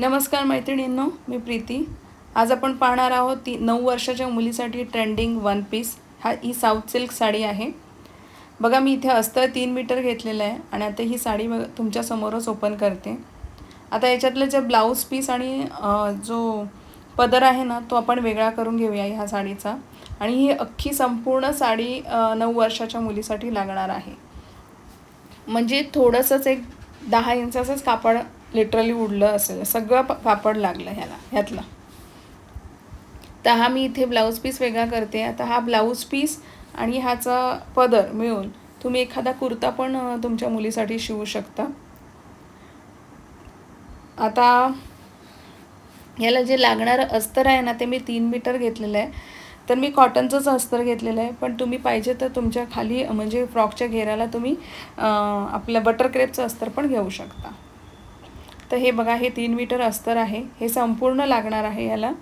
नमस्कार मैत्रिणींनो मी प्रीती. आज आपण पाहणार आहोत ती नऊ वर्षाच्या मुलीसाठी ट्रेंडिंग वन पीस. हा ही साऊथ सिल्क साडी आहे. बघा मी इथे अस्तर तीन मीटर घेतलेलं आहे आणि आता ही साडी बघ तुमच्यासमोरच ओपन करते. आता याच्यातलं जे ब्लाऊज पीस आणि जो पदर आहे ना तो आपण वेगळा करून घेऊया ह्या साडीचा. आणि ही अख्खी संपूर्ण साडी नऊ वर्षाच्या मुलीसाठी लागणार आहे. म्हणजे थोडंसंच एक दहा इंचाचंच कापड लिटरली उडलं असेल. सगळं पा पापड लागलं ह्याला ह्यातलं. तर हा मी इथे ब्लाऊज पीस वेगळा करते. आता हा ब्लाऊज पीस आणि ह्याचा पदर मिळून तुम्ही एखादा कुर्ता पण तुमच्या मुलीसाठी शिवू शकता. आता याला जे लागणारं अस्तर आहे ना ते मी तीन मीटर घेतलेलं आहे. तर मी कॉटनचंच अस्तर घेतलेलं आहे. पण तुम्ही पाहिजे तर तुमच्या खाली म्हणजे फ्रॉकच्या घेराला तुम्ही आपलं बटर क्रेपचं अस्तर पण घेऊ शकता. तर हे बघा हे तीन मीटर अस्तर आहे. हे संपूर्ण लागणार आहे याला.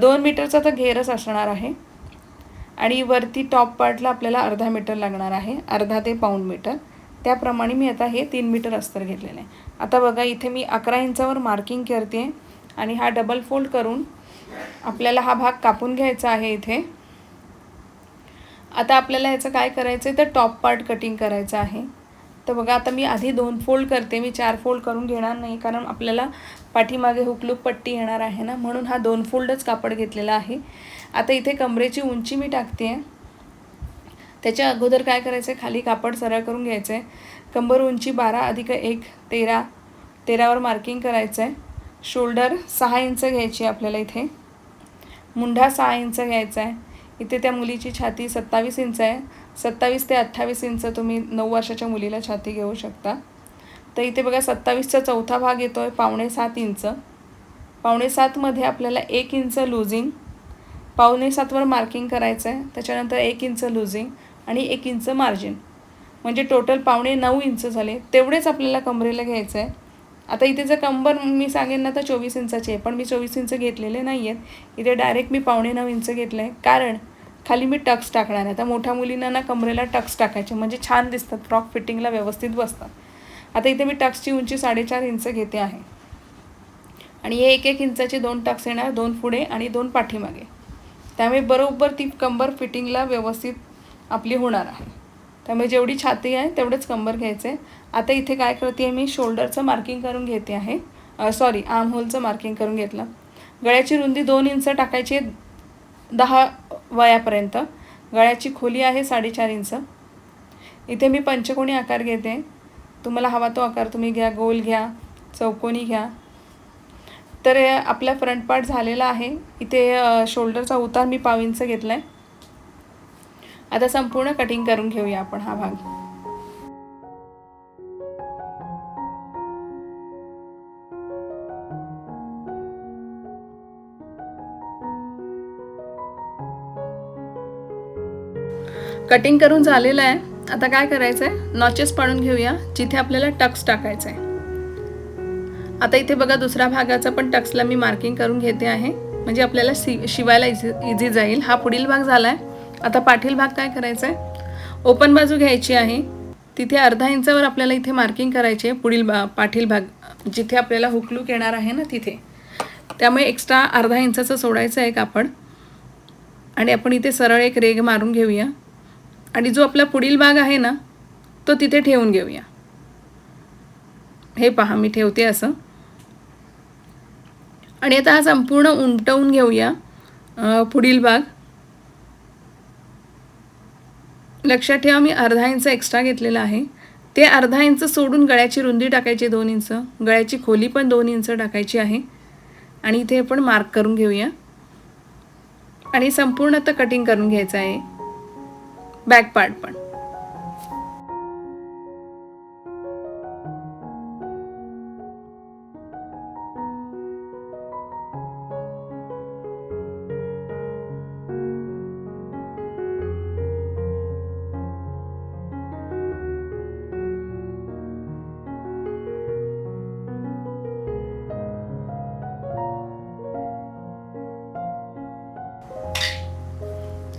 दोन मीटरचा तर घेरच असणार आहे. आणि वरती टॉप पार्टला आपल्याला अर्धा मीटर लागणार आहे. अर्धा ते पाऊण मीटर. त्याप्रमाणे मी आता हे तीन मीटर अस्तर घेतलेलं आहे. आता बघा इथे मी अकरा इंचावर मार्किंग करते आणि हा डबल फोल्ड करून आपल्याला हा भाग कापून घ्यायचा आहे इथे. आता आपल्याला ह्याचं काय करायचं आहे तर टॉप पार्ट कटिंग करायचं आहे. तर बघा आता मी आधी दोन फोल्ड करते. मी चार फोल्ड करून घेणार नाही कारण आपल्याला पाठीमागे हुकलूक पट्टी येणार आहे ना? म्हणून हा दोन फोल्डच कापड घेतलेला आहे. आता इथे कमरेची उंची मी टाकते आहे त्याच्या अगोदर काय करायचं आहे खाली कापड सरळ करून घ्यायचं आहे कंबर उंची बारा अधिक एक तेरा. तेरावर मार्किंग करायचं आहे शोल्डर सहा इंच घ्यायची आहे आपल्याला इथे. मुंढा सहा इंच घ्यायचा आहे इथे त्या मुलीची छाती सत्तावीस इंच आहे. सत्तावीस ते अठ्ठावीस इंच तुम्ही नऊ वर्षाच्या मुलीला छाती घेऊ शकता. तर इथे बघा सत्तावीसचा चौथा भाग येतो आहे पावणे सात इंच. पावणे सातमध्ये आपल्याला एक इंच लुझिंग पावणे सातवर मार्किंग करायचं आहे त्याच्यानंतर एक इंच लुझिंग आणि एक इंच मार्जिन. म्हणजे टोटल पावणे नऊ इंच झाले तेवढेच आपल्याला कमरेला घ्यायचं आहे आता इथे जर कंबर मी सांगेन ना तर चोवीस इंचाची आहे पण मी चोवीस इंच घेतलेले नाही आहेत इथे डायरेक्ट मी पावणे नऊ इंच घेतलं आहे कारण खाली मी टक्स टाकणार आहे. आता मोठ्या मुलींना ना कमरेला टक्स टाकायचे म्हणजे छान दिसतात फ्रॉक फिटिंगला व्यवस्थित बसतात. आता इथे मी टक्सची उंची साडेचार इंच घेते आहे. आणि हे एक एक इंचाचे दोन टक्स येणार दोन पुढे आणि दोन पाठीमागे. त्यामुळे बरोबर ती कंबर फिटिंगला व्यवस्थित आपली होणार आहे. त्यामुळे जेवढी छाती आहे तेवढंच कंबर घ्यायचं. आहे आता इथे काय करते आहे मी शोल्डरचं मार्किंग करून घेते आहे. सॉरी आर्म होलचं मार्किंग करून घेतलं. गळ्याची रुंदी दोन इंच टाकायची आहे दहा वयापर्यंत. गळ्याची खोली आहे साडेचार इंच. इथे मी पंचकोणी आकार घेते. तुम्हाला हवा तो आकार तुम्ही घ्या गोल घ्या चौकोनी घ्या. तर आपला फ्रंट पार्ट झालेला आहे. इथे शोल्डरचा उतार मी पाव इंच घेतला आहे आता संपूर्ण कटिंग करून घेऊया आपण हा भाग. कटिंग करून झालेलं आहे. आता काय करायचं आहे नॉचेस पाडून घेऊया जिथे आपल्याला टक्स टाकायचं आहे आता इथे बघा दुसऱ्या भागाचा पण टक्सला मी मार्किंग करून घेते आहे. म्हणजे आपल्याला शि शिवायला इझी इझी जाईल. हा पुढील भाग झाला आहे आता पाठील भाग काय करायचा आहे ओपन बाजू घ्यायची आहे. तिथे अर्धा इंचावर आपल्याला इथे मार्किंग करायची आहे. पुढील बा पाठील भाग जिथे आपल्याला हुकलूक येणार आहे ना तिथे. त्यामुळे एक्स्ट्रा अर्धा इंचाचं सोडायचं आहे कापड आणि आपण इथे सरळ एक रेग मारून घेऊया. आणि जो आपला पुढील भाग आहे ना तो तिथे ठेवून घेऊया. हे पहा मी ठेवते असं. आणि आता हा संपूर्ण उमटवून घेऊया पुढील भाग. लक्षात ठेवा मी अर्धा इंच एक्स्ट्रा घेतलेला आहे. ते अर्धा इंच सोडून गळ्याची रुंदी टाकायची दोन इंच गळ्याची खोली पण दोन इंच टाकायची आहे. आणि इथे आपण मार्क करून घेऊया. आणि संपूर्ण आता कटिंग करून घ्यायचं आहे. बॅक पार्ट पण.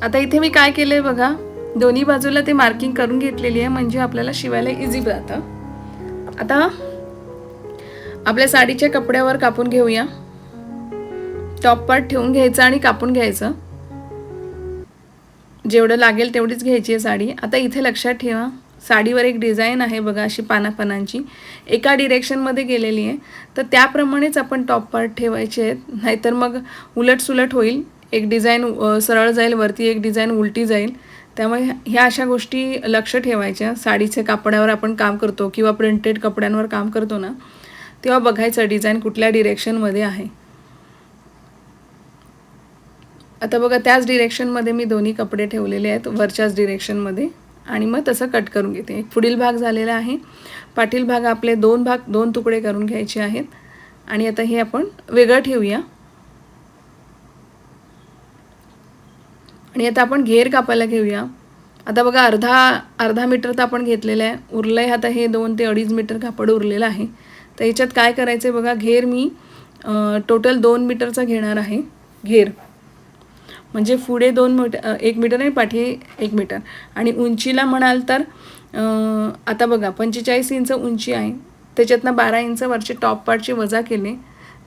आता इथे मी काय केलंय बघा? दोन्ही बाजूला ते मार्किंग करून घेतलेली आहे म्हणजे आपल्याला शिवायला इझी जातं. आता आपल्या साडीच्या कपड्यावर कापून घेऊया. टॉप पार्ट ठेवून घ्यायचं आणि कापून घ्यायचं. जेवढं लागेल तेवढीच घ्यायची आहे साडी. आता इथे लक्षात ठेवा साडीवर एक डिझाईन आहे बघा अशी पानापानांची एका डिरेक्शनमध्ये गेलेली आहे. तर त्याप्रमाणेच आपण टॉप पार्ट ठेवायचे आहेत. नाहीतर मग उलट सुलट होईल. एक डिझाईन सरळ जाईल वरती एक डिझाईन उलटी जाईल. त्यामुळे ह्या अशा गोष्टी लक्ष ठेवायच्या. साडीचे कापडावर आपण काम करतो किंवा प्रिंटेड कपड्यांवर काम करतो ना तेव्हा बघायचं डिझाईन कुठल्या डिरेक्शनमध्ये आहे. आता बघा त्याच डिरेक्शनमध्ये मी दोन्ही कपडे ठेवलेले आहेत वरच्याच डिरेक्शनमध्ये आणि मग तसं कट करून घेते. एक पुढील भाग झालेला आहे. पाटील भाग आपले दोन भाग दोन तुकडे करून घ्यायचे आहेत. आणि आता हे आपण वेगळं ठेवूया. आणि आता आपण घेर कापायला घेऊया. आता बघा अर्धा अर्धा मीटर तर आपण घेतलेलं आहे. उरलं आहे आता हे दोन ते अडीच मीटर कापड उरलेलं आहे. तर याच्यात काय करायचं आहे बघा घेर मी टोटल दोन मीटरचा घेणार आहे घेर. म्हणजे पुढे दोन मीटर एक मीटर आणि पाठी एक मीटर. आणि उंचीला म्हणाल तर आता बघा पंचेचाळीस इंच उंची आहे. त्याच्यातनं बारा इंच वरचे टॉप पार्टचे वजा केले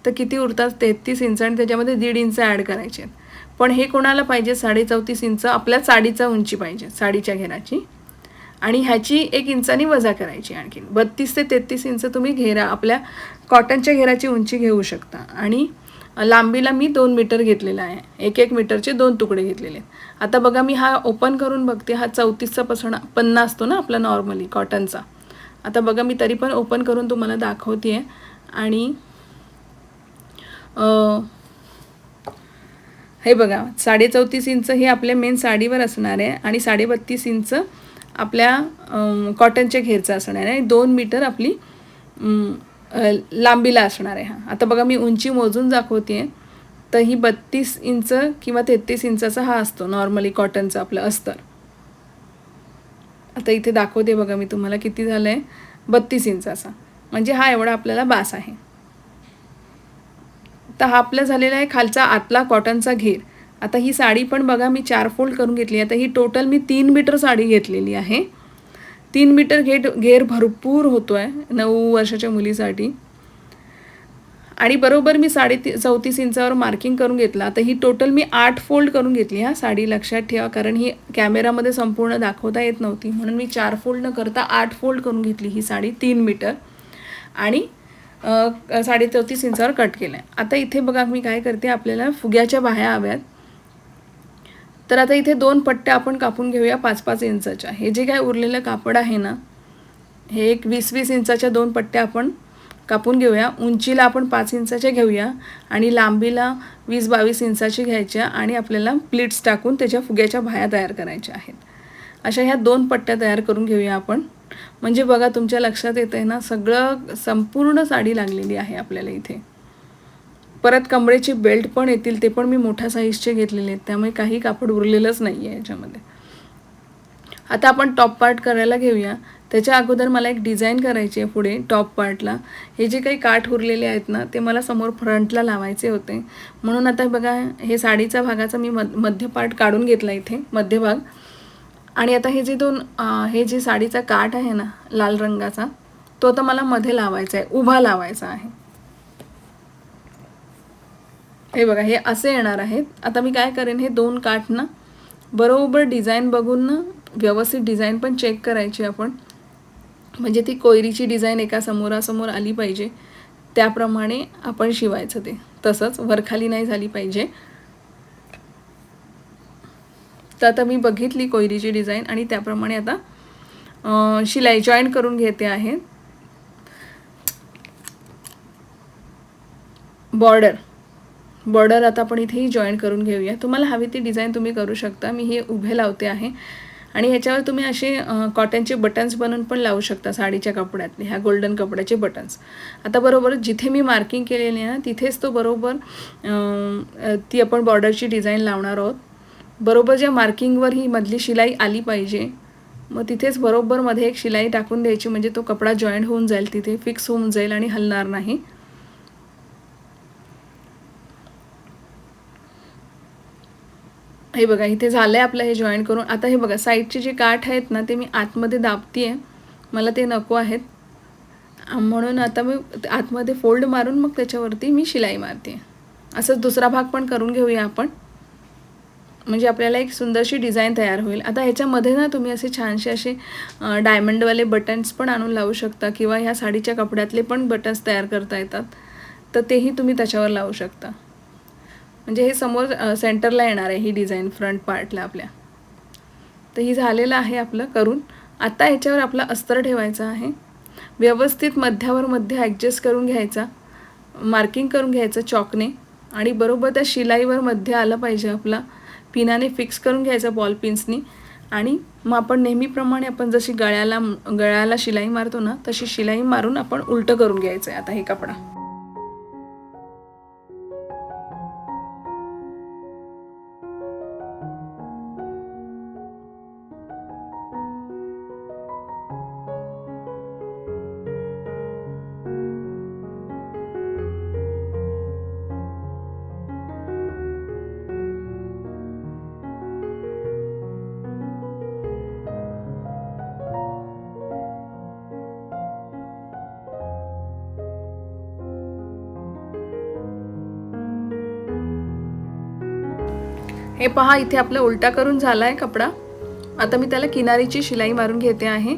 तर किती उरतात? तेहतीस इंच. आणि त्याच्यामध्ये दीड इंच ॲड करायचे. आहेत पण हे कोणाला पाहिजे? साडे चौतीस इंच आपल्या साडीचा उंची पाहिजे साडीच्या घेराची आणि ह्याची एक इंचानी वजा करायची आणखीन. बत्तीस ते तेहतीस इंच तुम्ही घेरा आपल्या कॉटनच्या घेराची उंची घेऊ शकता. आणि लांबीला मी दोन मीटर घेतलेला आहे. एक एक मीटरचे दोन तुकडे घेतलेले आहेत. आता बघा मी हा ओपन करून बघते. हा चौतीसचा पसणा पन्ना असतो ना आपला नॉर्मली कॉटनचा. आता बघा मी तरी पण ओपन करून तुम्हाला दाखवते आहे आणि हे बघा साडे चौतीस इंच हे आपल्या मेन साडीवर असणार आहे आणि साडेबत्तीस इंच आपल्या कॉटनच्या घेरचं असणार आहे. दोन मीटर आपली लांबीला असणार आहे हा. आता बघा मी उंची मोजून दाखवते आहे तर ही बत्तीस इंच किंवा तेहतीस इंचाचा हा असतो नॉर्मली कॉटनचा आपलं अस्तर. आता इथे दाखवते बघा मी तुम्हाला किती झालं आहे बत्तीस इंचाचा. म्हणजे हा एवढा आपल्याला बास आहे. तर हा आपला झालेला आहे खालचा आतला कॉटनचा घेर. आता ही साडी पण बघा मी चार फोल्ड करून घेतली आता ही टोटल मी तीन मीटर साडी घेतलेली आहे. तीन मीटर घेट घेर भरपूर होतो आहे नऊ वर्षाच्या मुलीसाठी. आणि बरोबर मी साडे ती चौतीस इंचावर मार्किंग करून घेतला. तर ही टोटल मी आठ फोल्ड करून घेतली हा साडी लक्षात ठेवा कारण ही कॅमेरामध्ये संपूर्ण दाखवता येत नव्हती. म्हणून मी चार फोल्ड न करता आठ फोल्ड करून घेतली ही साडी तीन मीटर आणि साडे चौतीस इंचावर कट केलं आहे आता इथे बघा मी काय करते आपल्याला फुग्याच्या बाह्या हव्यात. तर आता इथे दोन पट्ट्या आपण कापून घेऊया पाच पाच इंचाच्या. हे जे काय उरलेलं कापड आहे ना हे एक वीस वीस इंचाच्या दोन पट्ट्या आपण कापून घेऊया. उंचीला आपण पाच इंचाच्या घेऊया आणि लांबीला वीस बावीस इंचाची घ्यायच्या आणि आपल्याला प्लीट्स टाकून त्याच्या फुग्याच्या बाह्या तयार करायच्या आहेत. अशा ह्या दोन पट्ट्या तयार करून घेऊया आपण. म्हणजे बघा तुमच्या लक्षात येतं आहे ना सगळं संपूर्ण साडी लागलेली आहे आपल्याला इथे. परत कमरेचे बेल्ट पण येतील ते पण मी मोठ्या साईजचे घेतलेले आहेत. त्यामुळे काही कापड उरलेलंच नाही आहे याच्यामध्ये. आता आपण टॉप पार्ट करायला घेऊया. त्याच्या अगोदर मला एक डिझाईन करायची आहे पुढे टॉप पार्टला हे जे काही काठ उरलेले आहेत ना ते मला समोर फ्रंटला लावायचे होते. म्हणून आता बघा हे साडीचा भागाचा मी मध्य पार्ट काढून घेतला इथे मध्यभाग आणि आता हे जे दोन हे जे साडीचा काठ आहे ना लाल रंगाचा तो आता मला मध्ये लावायचा आहे उभा लावायचा आहे. हे बघा हे असे येणार आहेत. आता मी काय करेन हे दोन काठ ना बरोबर डिझाईन बघून ना व्यवस्थित डिझाईन पण चेक करायची आपण. म्हणजे ती कोयरीची डिझाईन एका समोरासमोर आली पाहिजे. त्याप्रमाणे आपण शिवायचं ते. तसंच वरखाली नाही झाली पाहिजे. तर आता मी बघितली कोयरीची डिझाईन आणि त्याप्रमाणे आता शिलाई जॉईन करून घेते आहे. बॉर्डर. बॉर्डर आता आपण इथेही जॉईन करून घेऊया. तुम्हाला हवी ती डिझाईन तुम्ही करू शकता. मी हे उभे लावते आहे. आणि ह्याच्यावर तुम्ही असे कॉटनचे बटन्स बनवून पण लावू शकता साडीच्या कपड्यातले ह्या गोल्डन कपड्याचे बटन्स. आता बरोबर जिथे मी मार्किंग केलेली आहे ना तिथेच तो बरोबर ती आपण बॉर्डरची डिझाईन लावणार आहोत. बरोबर ज्या मार्किंगवर ही मधली शिलाई आली पाहिजे मग तिथेच बरोबर मध्ये एक शिलाई टाकून द्यायची म्हणजे तो कपडा जॉईंट होऊन जाईल तिथे फिक्स होऊन जाईल आणि हलणार नाही. हे बघा इथे झालं आहे आपलं हे जॉईन करून. आता हे बघा साईडचे जे काठ आहेत ना ते मी आतमध्ये दाबते आहे मला ते नको आहेत. म्हणून आता मी आतमध्ये फोल्ड मारून मग त्याच्यावरती मी शिलाई मारते असंच दुसरा भाग पण करून घेऊया आपण. म्हणजे आपल्याला एक सुंदरशी डिझाईन तयार होईल. आता ह्याच्यामध्ये ना तुम्ही असे छानसे असे डायमंडवाले बटन्स पण आणून लावू शकता किंवा ह्या साडीच्या कपड्यातले पण बटन्स तयार करता येतात. तर तेही तुम्ही त्याच्यावर लावू शकता. म्हणजे हे समोर सेंटरला येणार आहे ही डिझाईन फ्रंट पार्टला आपल्या. तर ही झालेलं आहे आपलं करून. आता ह्याच्यावर आपला अस्तर ठेवायचा आहे. व्यवस्थित मध्यावर मध्य ॲडजस्ट करून घ्यायचा. मार्किंग करून घ्यायचं चॉकने आणि बरोबर त्या शिलाईवर मध्य आलं पाहिजे आपला. पिनाने फिक्स करून घ्यायचा बॉल पिन्सनी आणि मग आपण नेहमीप्रमाणे आपण जशी गळ्याला गळ्याला शिलाई मारतो ना तशी शिलाई मारून आपण उलटं करून घ्यायचं आहे आता हे कपडा. हे पहा इथे आपला उलटा करून झाला आहे कपडा. आता मी त्याला किनारीची शिलाई मारून घेते आहे.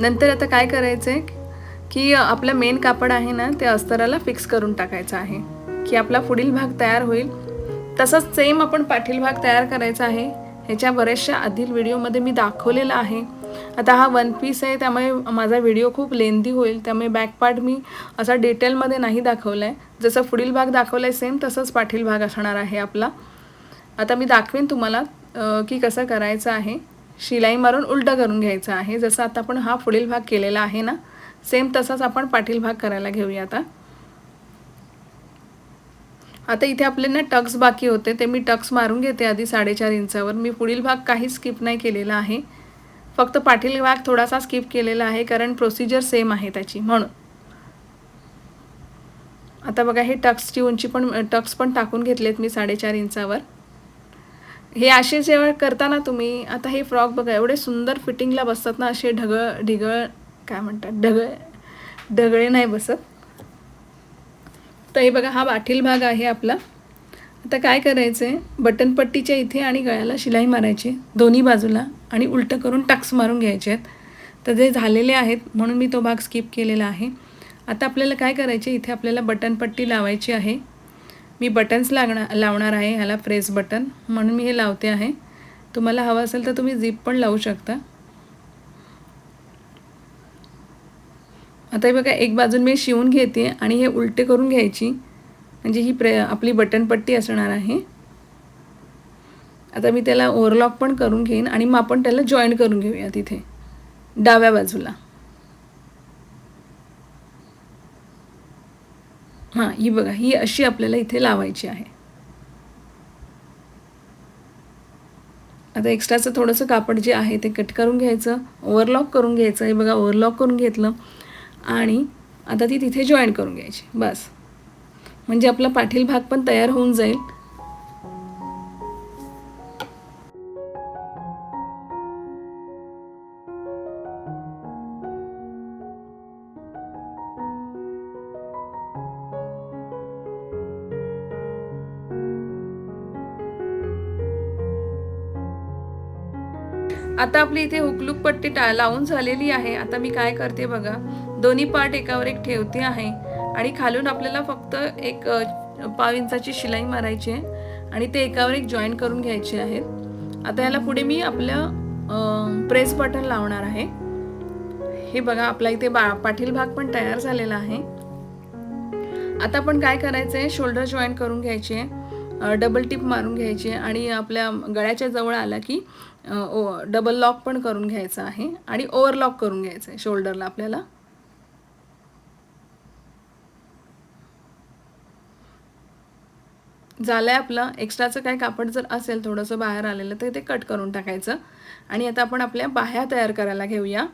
नंतर आता काय करायचं आहे की आपलं मेन कापड आहे ना ते अस्तराला फिक्स करून टाकायचं आहे. की आपला पुढील भाग तयार होईल. तसंच सेम आपण पाठील भाग तयार करायचा आहे. ह्याच्या बऱ्याचशा आधील व्हिडिओमध्ये मी दाखवलेला आहे. आता हा वन पीस आहे त्यामुळे माझा व्हिडिओ खूप लेंदी होईल. त्यामुळे बॅक पार्ट मी असा डिटेलमध्ये नाही दाखवला आहे जसं पुढील भाग दाखवला आहे सेम तसंच पाठील भाग असणार आहे आपला. आता मी दाखवेन तुम्हाला की कसं करायचं आहे. शिलाई मारून उलटं करून घ्यायचं आहे. जसं आता आपण हा पुढील भाग केलेला आहे ना सेम तसाच आपण पाटील भाग करायला घेऊया आता. आता इथे आपले ना टक्स बाकी होते ते मी टक्स मारून घेते आधी साडेचार इंचावर. मी पुढील भाग काही स्किप नाही केलेला आहे. फक्त पाटील भाग थोडासा स्किप केलेला आहे कारण प्रोसिजर सेम आहे त्याची म्हणून. आता बघा हे टक्सची उंची पण टक्स पण टाकून घेतलेत मी साडेचार इंचावर. हे असे जेव्हा करता ना तुम्ही आता हे फ्रॉक बघा एवढे सुंदर फिटिंगला बसतात ना असे ढगळ ढिगळ काय म्हणतात ढगळ ढगळे नाही बसत. तर हे बघा हा बाठील भाग आहे आपला. आता काय करायचं आहे बटनपट्टीच्या इथे आणि गळ्याला शिलाई मारायची दोन्ही बाजूला आणि उलटं करून टक्स मारून घ्यायचे आहेत. तर जे झालेले आहेत म्हणून मी तो भाग स्किप केलेला आहे. आता आपल्याला काय करायचे इथे आपल्याला बटनपट्टी लावायची आहे. मी बटन्स लागणार लावणार आहे ह्याला प्रेस बटन म्हणून मी हे लावते आहे. तुम्हाला हवं असेल तर तुम्ही झिप पण लावू शकता. आता हे बघा एक बाजून मी शिवून घेते आणि हे उलटे करून घ्यायची. म्हणजे ही प्रे आपली बटनपट्टी असणार आहे. आता मी त्याला ओव्हरलॉक पण करून घेईन आणि मग आपण त्याला जॉईन करून घेऊया तिथे. डाव्या बाजूला. हां ही बघा ही अशी आपल्याला इथे लावायची आहे. आता एक्स्ट्राचं थोडंसं कापड जे आहे ते कट करून घ्यायचं ओव्हरलॉक करून घ्यायचं हे बघा ओव्हरलॉक करून घेतलं. आणि आता ती तिथे जॉईन करून घ्यायची बस. म्हणजे आपला पाठील भाग पण तयार होऊन जाईल. आता आपली इथे हुकलूक पट्टी टा लावून झालेली आहे. आता मी काय करते बघा. दोन्ही पार्ट एकावर एक ठेवते आहे. आणि खालून आपल्याला फक्त एक पाव इंचाची शिलाई मारायची आहे. आणि ते एकावर एक जॉईन करून घ्यायचे आहेत आता याला पुढे मी आपलं प्रेस बटन लावणार आहे. हे बघा आपला इथे बा पाठील भाग पण तयार झालेला आहे. आता आपण काय करायचं आहे शोल्डर जॉईन करून घ्यायचे आहे. डबल टिप मारून घ्यायची आहे. आणि आपल्या गळ्याच्या जवळ आला की ओ डबल लॉक पण करून घ्यायचं आहे आणि ओव्हरलॉक करून घ्यायचं आहे शोल्डरला आपल्याला. झालं आहे आपलं एक्स्ट्राचं काय कापड जर असेल थोडंसं बाहेर आलेलं तर ते कट करून टाकायचं. आणि आता आपण आपल्या बाह्या तयार करायला घेऊया.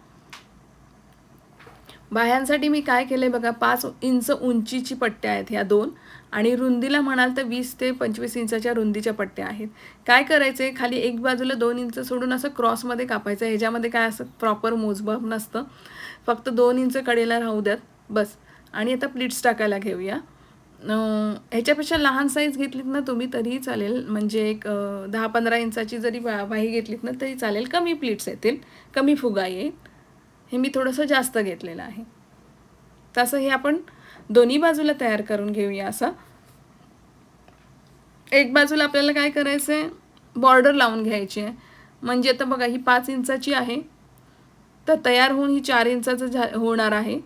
बाह्यांसाठी मी काय केलं आहे बघा पाच इंच उंचीची पट्ट्या आहेत ह्या दोन. आणि रुंदीला म्हणाल तर वीस ते पंचवीस इंचाच्या रुंदीच्या पट्ट्या आहेत. काय करायचं आहे खाली एक बाजूला दोन इंच सोडून असं क्रॉसमध्ये कापायचं. ह्याच्यामध्ये काय असं प्रॉपर मोजमाप नसतं. फक्त दोन इंच कडेला राहू द्यात. बस. आणि आता प्लीट्स टाकायला घेऊया. ह्याच्यापेक्षा लहान साईज घेतलीत ना तुम्ही तरीही चालेल. म्हणजे एक दहा पंधरा इंचाची जरी वा वाही घेतलीत ना तरी चालेल. कमी प्लीट्स येतील. कमी फुगा येईल. हे मी थोडंसं जास्त घेतलेलं आहे. तसं हे आपण दोन्ही बाजूला तयार करून घेऊया असं. एक बाजूला आपल्याला काय करायचं आहे बॉर्डर लावून घ्यायची आहे. म्हणजे आता बघा ही पाच इंचाची आहे. तर तयार होऊन ही चार इंचाचं झा होणार आहे.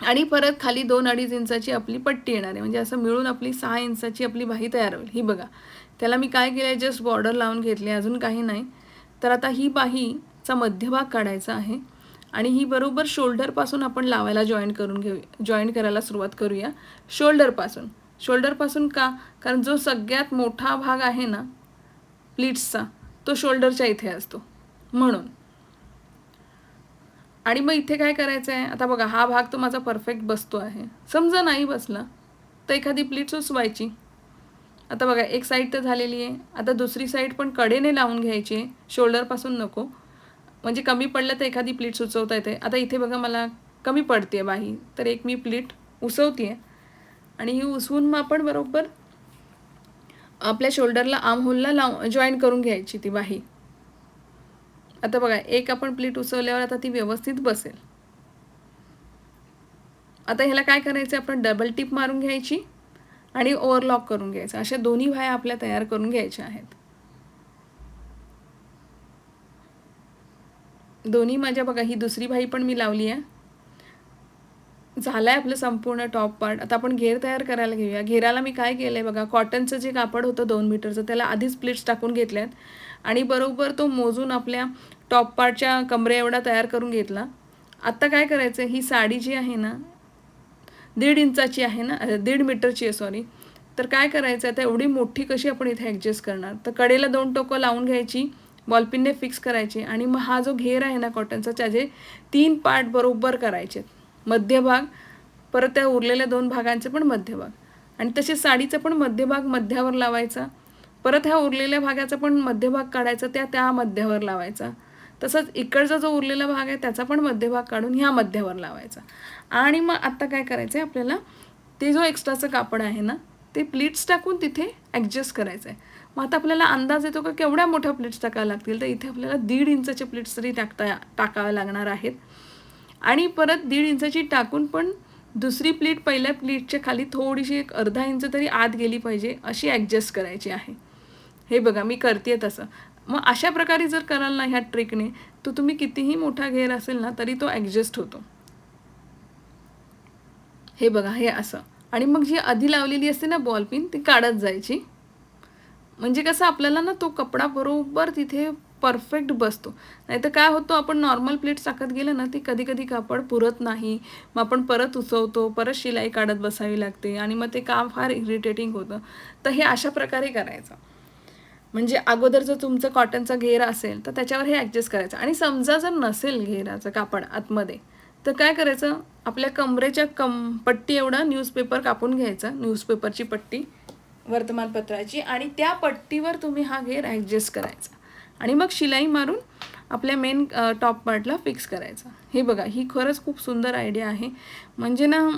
आणि परत खाली दोन अडीच इंचाची आपली पट्टी येणार आहे. म्हणजे असं मिळून आपली सहा इंचाची आपली बाही तयार होईल. ही बघा. त्याला मी काय केलं आहे जस्ट बॉर्डर लावून घेतली अजून काही नाही. तर आता ही बाहीचा मध्यभाग काढायचा आहे. आणि ही बरोबर शोल्डरपासून आपण लावायला जॉईन करून घेऊ जॉईन करायला सुरुवात करूया. शोल्डरपासून शोल्डरपासून का? कारण जो सगळ्यात मोठा भाग आहे ना प्लीट्सचा तो शोल्डरच्या इथे असतो. म्हणून. आणि मग इथे काय करायचं आहे आता बघा हा भाग तो माझा परफेक्ट बसतो आहे. समजा नाही बसला तर एखादी प्लीट सुचवायची. आता बघा एक साईड तर झालेली आहे. आता दुसरी साईड पण कडेने लावून घ्यायची आहे. शोल्डरपासून नको. म्हणजे कमी पडलं तर एखादी प्लीट सुचवता येते. आता इथे बघा मला कमी पडते बाही तर एक मी प्लीट उसवते आणि ही उसवून मग आपण बरोबर आपल्या शोल्डरला आर्म होलला लाव जॉईन करून घ्यायची ती बाही आता बघा एक आपण प्लेट उसवल्यावर आता ती व्यवस्थित बसेल. आता ह्याला काय करायचं? आपण डबल टिप मारून घ्यायची आणि ओव्हरलॉक करून घ्यायचं. अशा दोन्ही भाया आपल्या तयार करून घ्यायच्या आहेत. दोन्ही माझ्या बघा ही दुसरी भाई पण मी लावली आहे. झालं आहे आपलं संपूर्ण टॉप पार्ट आता आपण घेर तयार करायला घेऊया. घेराला मी काय केलं आहे बघा कॉटनचं जे कापड होतं दोन मीटरचं त्याला आधीच प्लेट्स टाकून घेतल्या आहेत आणि बरोबर तो मोजून आपल्या टॉप पार्टच्या कमरे एवढा तयार करून घेतला. आत्ता काय करायचं ही साडी जी आहे ना दीड इंचाची आहे ना दीड मीटरची आहे सॉरी तर काय करायचं आता एवढी मोठी कशी आपण इथे ॲडजस्ट करणार? तर कडेला दोन टोकं लावून घ्यायची. बॉलपिनने फिक्स करायचे. आणि मग हा जो घेर आहे ना कॉटनचा त्याचे तीन पार्ट बरोबर करायचे. मध्यभाग परत त्या उरलेल्या दोन भागांचे पण मध्यभाग. आणि तसे साडीचा पण मध्यभाग मध्यावर लावायचा. परत ह्या उरलेल्या भागाचा पण मध्यभाग काढायचा त्या त्या मध्यावर लावायचा. तसंच इकडचा जो उरलेला भाग आहे त्याचा पण मध्यभाग काढून ह्या मध्यावर लावायचा. आणि मग आत्ता काय करायचं आहे आपल्याला? ते जो एक्स्ट्राचं कापड आहे ना ते प्लीट्स टाकून तिथे ॲडजस्ट करायचं आहे मग आता आपल्याला अंदाज येतो का केवढ्या मोठ्या प्लेट्स टाकाव्या लागतील? तर इथे आपल्याला दीड इंचाचे प्लेट्स तरी टाकता टाकाव्या लागणार आहेत. आणि परत दीड इंचाची टाकून पण दुसरी प्लेट पहिल्या प्लेटच्या खाली थोडीशी एक अर्धा इंच तरी आत गेली पाहिजे अशी ॲडजस्ट करायची आहे. हे बघा मी करते तसं. मग अशा प्रकारे जर कराल ना ह्या ट्रिकने तर तुम्ही कितीही मोठा घेर असेल ना तरी तो ॲडजस्ट होतो. हे बघा हे असं. आणि मग जी आधी लावलेली असते ना बॉल पिन ती काढत जायची. म्हणजे कसं आपल्याला ना तो कपडा बरोबर तिथे परफेक्ट बसतो. नाही तर काय होतो आपण नॉर्मल प्लेट टाकत गेलं ना ती कधी कधी कापड पुरत नाही. मग आपण परत उचवतो परत शिलाई काढत बसावी लागते आणि मग ते काम फार इरिटेटिंग होतं. तर हे अशा प्रकारे करायचं. म्हणजे अगोदर जर तुमचं कॉटनचा घेर असेल तर त्याच्यावर हे ॲडजस्ट करायचं. आणि समजा जर नसेल घेराचं कापड आतमध्ये तर काय करायचं? आपल्या कमरेच्या कम पट्टी एवढा न्यूजपेपर कापून घ्यायचा. न्यूजपेपरची पट्टी. वर्तमानपत्राची आणि त्या पट्टीवर तुम्ही हा घेर ॲडजस्ट करायचा. आणि मग शिलाई मारून आपल्या मेन टॉप पार्टला फिक्स करायचा. हे बघा ही खरंच खूप सुंदर आयडिया आहे. म्हणजे ना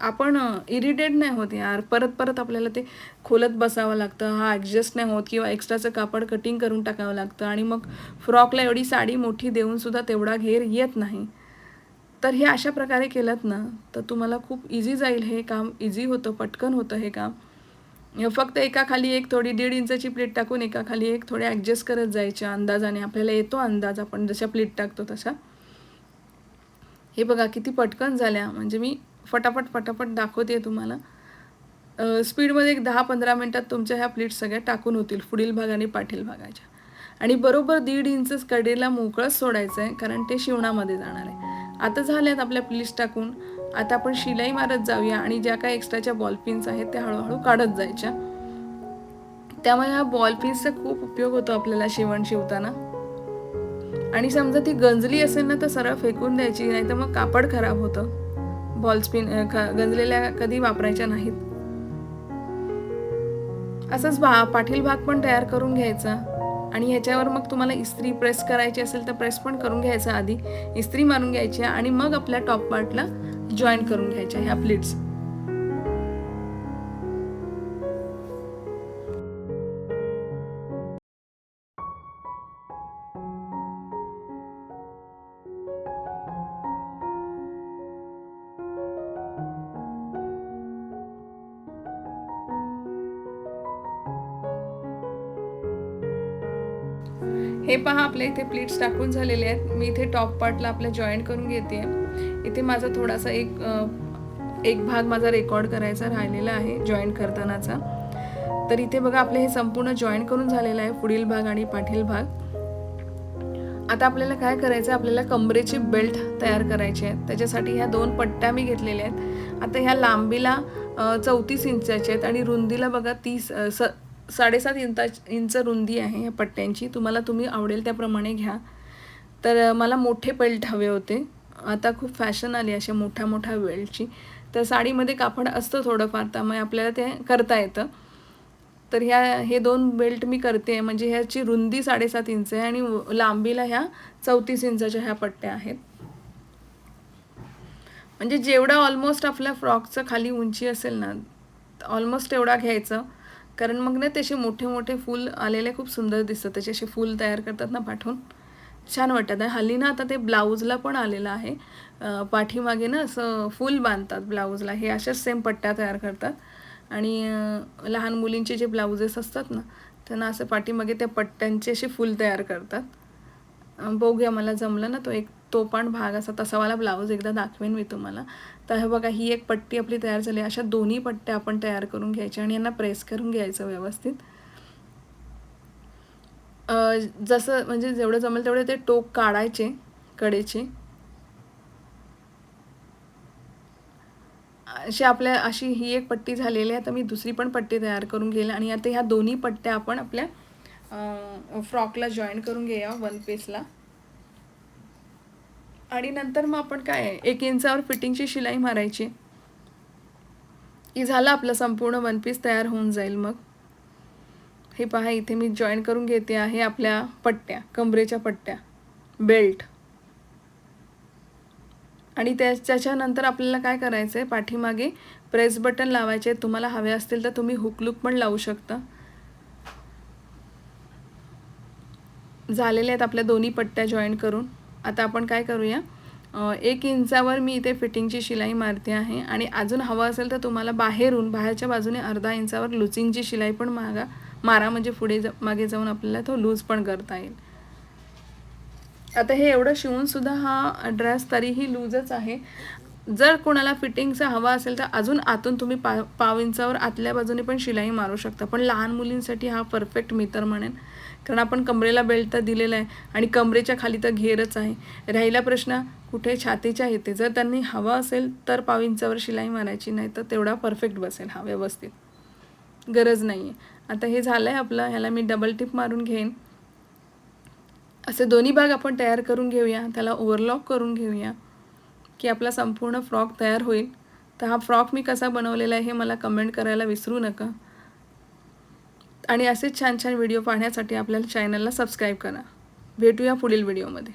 आपण इरिटेट नाही होत यार. परत परत आपल्याला ते खोलत बसावं लागतं. हा ॲडजस्ट नाही होत किंवा एक्स्ट्राचं कापड कटिंग करून टाकावं लागतं. आणि मग फ्रॉकला एवढी साडी मोठी देऊनसुद्धा तेवढा घेर येत नाही. तर हे अशा प्रकारे केलं ना तर तुम्हाला खूप इझी जाईल हे काम. इझी होतं पटकन होतं हे काम. फक्त एका खाली एक थोडी दीड इंचाची प्लेट टाकून एका खाली एक थोडे ॲडजस्ट करत जायच्या अंदाजाने आपल्याला येतो अंदाज आपण जशा प्लेट टाकतो तशा. हे बघा किती पटकन झाल्या. म्हणजे मी फटाफट फटाफट दाखवते तुम्हाला. स्पीडमध्ये एक दहा पंधरा मिनटात तुमच्या ह्या प्लेट सगळ्या टाकून होतील पुढील भाग आणि पाठील भागाच्या. आणि बरोबर दीड इंच कडेला मोकळंच सोडायचं आहे कारण ते शिवणामध्ये जाणार आहे. आता झाल्यात आपल्या प्लीट्स टाकून. आता आपण शिलाई मारत जाऊया आणि ज्या काही एक्स्ट्राच्या बॉल पिन्स आहेत त्या हळूहळू काढत जायच्या. त्यामुळे ह्या बॉलपिन्सचा खूप उपयोग होतो आपल्याला शिवण शिवताना. आणि समजा ती गंजली असेल ना तर सरळ फेकून द्यायची नाही तर मग कापड खराब होतं. बॉल स्पिन गंजलेल्या कधी वापरायच्या नाहीत. असंच भा पाठील भाग पण तयार करून घ्यायचा. आणि ह्याच्यावर मग तुम्हाला इस्त्री प्रेस करायची असेल तर प्रेस पण करून घ्यायचा आधी. इस्त्री मारून घ्यायची आणि मग आपल्या टॉप पार्टला जॉईन करून घ्यायच्या ह्या प्लेट्स. हे पहा आपल्या इथे प्लेट्स टाकून झालेले आहेत. मी इथे टॉप पार्टला आपल्या जॉईन करून घेते इथे माझा थोडासा एक एक भाग माझा रेकॉर्ड करायचा राहिलेला आहे जॉईन करतानाचा. तर इथे बघा आपले हे संपूर्ण जॉईन करून झालेलं आहे पुढील भाग आणि पाठील भाग. आता आपल्याला काय करायचं आहे आपल्याला कमरेची बेल्ट तयार करायची आहे. त्याच्यासाठी ह्या दोन पट्ट्या मी घेतलेल्या आहेत. आता ह्या लांबीला चौतीस इंचाच्या आहेत आणि रुंदीला बघा तीस स साडेसात इंच इंच रुंदी आहे ह्या पट्ट्यांची. तुम्हाला तुम्ही आवडेल त्याप्रमाणे घ्या. तर मला मोठे बेल्ट हवे होते. आता खूप फॅशन आली अशा मोठ्या मोठ्या बेल्टची तर साडीमध्ये कापड असतं थोडंफार त्यामुळे आपल्याला ते करता येतं. तर ह्या हे दोन बेल्ट मी करते. म्हणजे ह्याची रुंदी साडेसात इंच आहे आणि लांबीला ह्या चौतीस इंचाच्या ह्या पट्ट्या आहेत. म्हणजे जेवढा ऑलमोस्ट आपल्या फ्रॉकचं खाली उंची असेल ना ऑलमोस्ट एवढा घ्यायचं. कारण मग ना त्याचे मोठे मोठे फूल आलेले खूप सुंदर दिसतात. त्याचे असे फूल तयार करतात ना पाठवून. छान वाटतात आणि हल्ली ना आता ते ब्लाऊजला पण आलेलं आहे. पाठीमागे ना असं फूल बांधतात ब्लाऊजला. हे अशाच सेम पट्ट्या तयार करतात. आणि लहान मुलींचे जे ब्लाउजेस असतात ना त्यांना असं पाठीमागे त्या पट्ट्यांचे असे फूल तयार करतात. बघूया मला जमलं ना तो एक तो पण भाग असा तसावाला ब्लाऊज एकदा दाखवेन मी तुम्हाला. तर हे बघा ही एक पट्टी आपली तयार झाली. अशा दोन्ही पट्ट्या आपण तयार करून घ्यायच्या आणि यांना प्रेस करून घ्यायचं व्यवस्थित. जसं म्हणजे जेवढं जमेल तेवढे ते टोक काढायचे कडेचे. अशी आपल्या अशी ही एक पट्टी झालेली आहे. आता मी दुसरी पण पट्टी तयार करून घेईल आणि आता ह्या दोन्ही पट्ट्या आपण आपल्या फ्रॉकला जॉईन करून घेऊया वन पीसला. आणि नंतर मग आपण काय आहे, एक इंचावर फिटिंगची शिलाई मारायची. की झालं आपलं संपूर्ण वन पीस तयार होऊन जाईल मग. हे पहा इथे मी जॉईन करून घेते आहे आपल्या पट्ट्या कमरेच्या पट्ट्या. बेल्ट आणि त्या त्याच्यानंतर आपल्याला काय करायचं आहे पाठीमागे प्रेस बटन लावायचे तुम्हाला हवे असतील तर तुम्ही हुकलूक पण लावू शकता. झालेले आहेत आपल्या दोन्ही पट्ट्या जॉईन करून. आता आपण काय करूया? एक इंचावर मी इथे फिटिंगची शिलाई मारते आहे. आणि अजून हवं असेल तर तुम्हाला बाहेरून बाहेरच्या बाजूने अर्धा इंचावर लुचिंगची शिलाई पण मागा. मारा म्हणजे पुढे जा मागे जाऊन आपल्याला तो लूज पण करता येईल. आता हे एवढं शिवून सुद्धा हा ड्रेस तरीही लूजच आहे. जर कोणाला फिटिंगचा हवा असेल तर अजून आतून तुम्ही पा पाव इंचावर आतल्या बाजूने पण शिलाई मारू शकता. पण लहान मुलींसाठी हा परफेक्ट मी तर म्हणेन. कारण आपण कमरेला बेल्ट तर दिलेला आहे आणि कमरेच्या खाली तर घेरच आहे. राहिला प्रश्न कुठे छातीच्या येते जर त्यांनी हवा असेल तर पाव इंचावर शिलाई मारायची नाही तर तेवढा परफेक्ट बसेल हा व्यवस्थित. गरज नाही आहे आता हे झालं आहे आपलं ह्याला मी डबल टिप मारून घेईन. असे दोन्ही भाग आपण तयार करून घेऊया त्याला ओव्हरलॉक करून घेऊया की आपला संपूर्ण फ्रॉक तयार होईल. तर हा फ्रॉक मी कसा बनवलेला आहे हे मला कमेंट करायला विसरू नका. आणि असेच छान छान व्हिडिओ पाहण्यासाठी आपल्याला चॅनलला सबस्क्राईब करा. भेटूया पुढील व्हिडिओमध्ये